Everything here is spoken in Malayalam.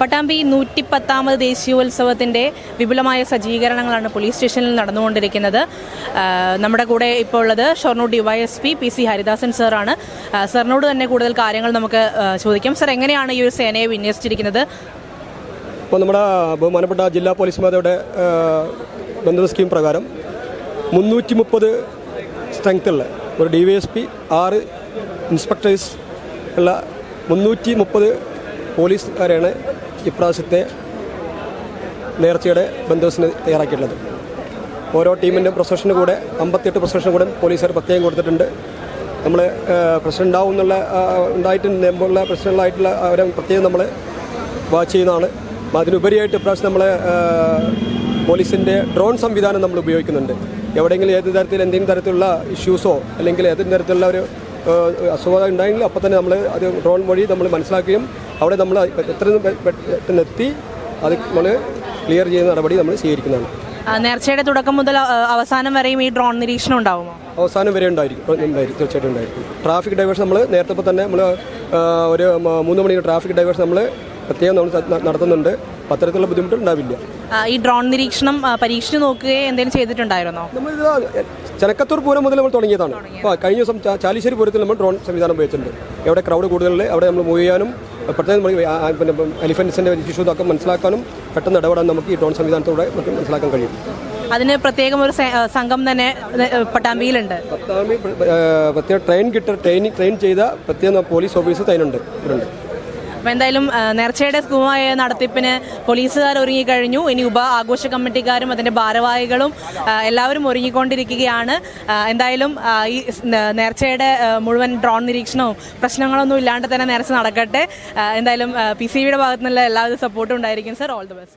പട്ടാമ്പി നൂറ്റി പത്താമത് ദേശീയോത്സവത്തിന്റെ വിപുലമായ സജ്ജീകരണങ്ങളാണ് പോലീസ് സ്റ്റേഷനിൽ നടന്നുകൊണ്ടിരിക്കുന്നത്. നമ്മുടെ കൂടെ ഇപ്പോൾ ഉള്ളത് Shoranur DYSP P C Haridasan സാറാണ് സാറിനോട് തന്നെ കൂടുതൽ കാര്യങ്ങൾ നമുക്ക് ചോദിക്കാം. സാർ എങ്ങനെയാണ് ഈ ഒരു സേനയെ വിന്യസിച്ചിരിക്കുന്നത്? ഇപ്പോൾ നമ്മുടെ ബഹുമാനപ്പെട്ട ജില്ലാ പോലീസ് മേധയുടെ ബന്ധുത സ്കീം പ്രകാരം മുന്നൂറ്റി മുപ്പത് സ്ട്രെങ്ത്തുള്ള ഒരു ഡി വൈ എസ് പി ആറ് ഇൻസ്പെക്ടേഴ്സ് ഉള്ള മുന്നൂറ്റി മുപ്പത് പോലീസുകാരെയാണ് ഇപ്രാവശ്യത്തെ നേർച്ചയുടെ ബന്ദോബസ്റ്റിന് തയ്യാറാക്കിയിട്ടുള്ളത്. ഓരോ ടീമിന്റെ പ്രൊസഷന് കൂടെ അമ്പത്തിയെട്ട് പ്രൊസഷന് കൂടെ പോലീസുകാർ പ്രത്യേകം കൊടുത്തിട്ടുണ്ട്. നമ്മൾ പ്രസിഡന്റ് ഉണ്ടാവും എന്നുള്ള ഉണ്ടായിട്ട് മുമ്പുള്ള പ്രശ്നങ്ങളായിട്ടുള്ള അവരെ പ്രത്യേകം നമ്മൾ വാച്ച് ചെയ്യുന്നതാണ്. അതിനുപരിയായിട്ട് ഇപ്രാവശ്യം നമ്മൾ പോലീസിന്റെ ഡ്രോൺ സംവിധാനം നമ്മൾ ഉപയോഗിക്കുന്നുണ്ട്. എവിടെയെങ്കിലും ഏത് തരത്തിൽ എന്തെങ്കിലും തരത്തിലുള്ള ഇഷ്യൂസോ അല്ലെങ്കിൽ ഏതെങ്കിലും തരത്തിലുള്ള ഒരു അസുഖം ഉണ്ടായെങ്കിൽ അപ്പം അപ്പോൾ തന്നെ നമ്മൾ അത് ഡ്രോൺ വഴി നമ്മൾ മനസ്സിലാക്കുകയും അവിടെ നമ്മൾ എത്രയും പെട്ടെന്നെത്തി പെട്ടെന്ന് അത് നമ്മൾ ക്ലിയർ ചെയ്യുന്ന നടപടി നമ്മൾ സ്വീകരിക്കുന്നതാണ്. നേർച്ചയുടെ തുടക്കം മുതൽ അവസാനം വരെയും ഈ ഡ്രോൺ നിരീക്ഷണം ഉണ്ടാവുമോ? അവസാനം വരെ ഉണ്ടായിരിക്കും. ഉണ്ടായിരിക്കും തീർച്ചയായിട്ടും ഉണ്ടായിരിക്കും. ട്രാഫിക് ഡൈവേഴ്സ് നമ്മൾ നേരത്തെ ഇപ്പോൾ തന്നെ നമ്മൾ ഒരു മൂന്ന് മണിക്ക് ട്രാഫിക് ഡൈവേഴ്സ് നമ്മൾ പ്രത്യേകം നമ്മൾ നടത്തുന്നുണ്ട്. അത്തരത്തിലുള്ള ബുദ്ധിമുട്ട് ഉണ്ടാവില്ല. ഈ ഡ്രോൺ നിരീക്ഷണം പരീക്ഷിച്ചു നോക്കുകയോ എന്തെങ്കിലും ചെയ്തിട്ടുണ്ടായിരുന്നോ? നമ്മളിത് ചെനക്കത്തൂർ പൂരം മുതൽ നമ്മൾ തുടങ്ങിയതാണ്. അപ്പോൾ കഴിഞ്ഞ ദിവസം ചാലിശ്ശേരി പൂരത്തിൽ നമ്മൾ ഡ്രോൺ സംവിധാനം ഉപയോഗിച്ചിട്ടുണ്ട്. എവിടെ ക്രൗഡ് കൂടുതലുണ്ട് അവിടെ നമ്മൾ മൂവ് ചെയ്യാനും പ്രത്യേകം പിന്നെ എലിഫൻസിന്റെ ഇഷ്യൂ ഇതൊക്കെ മനസ്സിലാക്കാനും പെട്ടെന്ന് ഇടപെടാൻ നമുക്ക് ഈ ഡ്രോൺ സംവിധാനത്തിലൂടെ നമുക്ക് മനസ്സിലാക്കാൻ കഴിയും. അതിന് പ്രത്യേകം ഒരു സംഘം തന്നെ പട്ടാമ്പിയിലുണ്ട്. പട്ടാമ്പി പ്രത്യേക ട്രെയിൻ കിട്ട ട്രെയിനിങ് ട്രെയിൻ ചെയ്ത പ്രത്യേക പോലീസ് ഓഫീസ് അതിനുണ്ട് ഇവിടുണ്ട് അപ്പോൾ എന്തായാലും നേർച്ചയുടെ സുഖമായ നടത്തിപ്പിന് പോലീസുകാർ ഒരുങ്ങിക്കഴിഞ്ഞു. ഇനി ഉപ ആഘോഷ കമ്മിറ്റിക്കാരും അതിന്റെ ഭാരവാഹികളും എല്ലാവരും ഒരുങ്ങിക്കൊണ്ടിരിക്കുകയാണ്. എന്തായാലും ഈ നേർച്ചയുടെ മുഴുവൻ ഡ്രോൺ നിരീക്ഷണവും പ്രശ്നങ്ങളൊന്നും ഇല്ലാണ്ട് തന്നെ നേർച്ച നടക്കട്ടെ. എന്തായാലും പി സി ബിയുടെ ഭാഗത്തു നിന്നുള്ള സപ്പോർട്ടും ഉണ്ടായിരിക്കും സർ. All the best